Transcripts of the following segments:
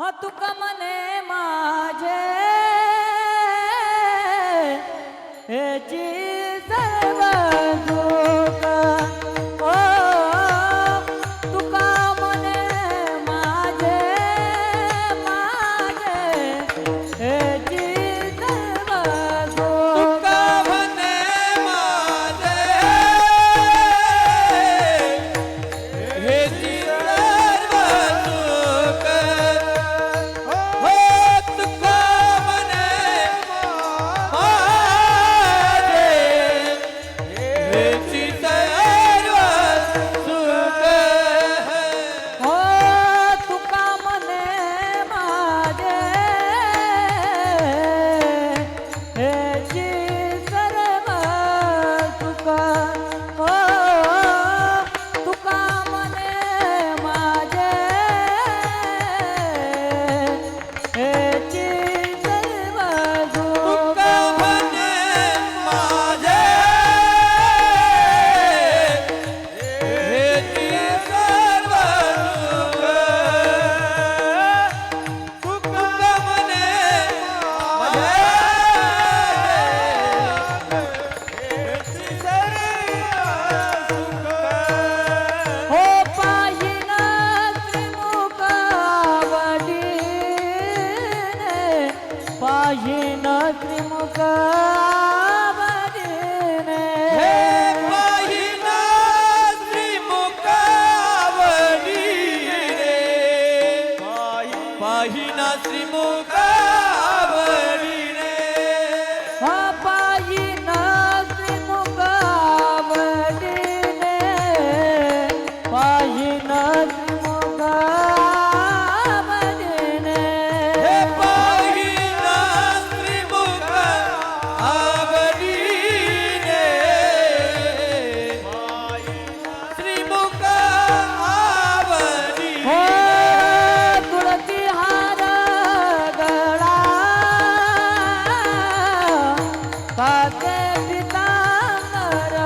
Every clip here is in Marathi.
हो तुका मने माझे पाहिन त्रिमुख आवडीने ਕਵਿਤਾ ਮਰਾ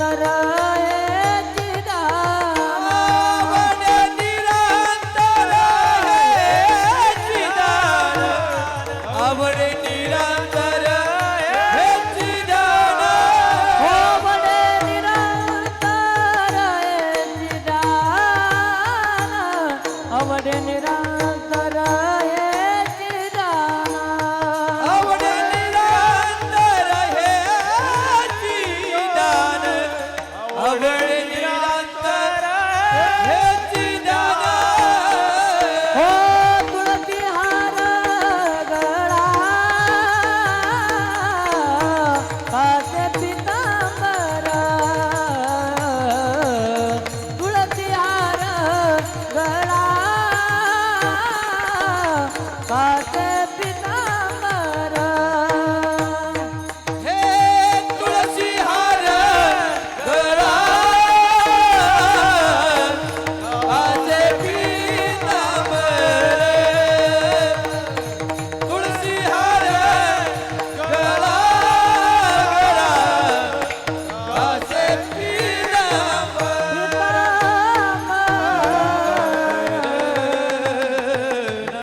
I'm not ra Yeah.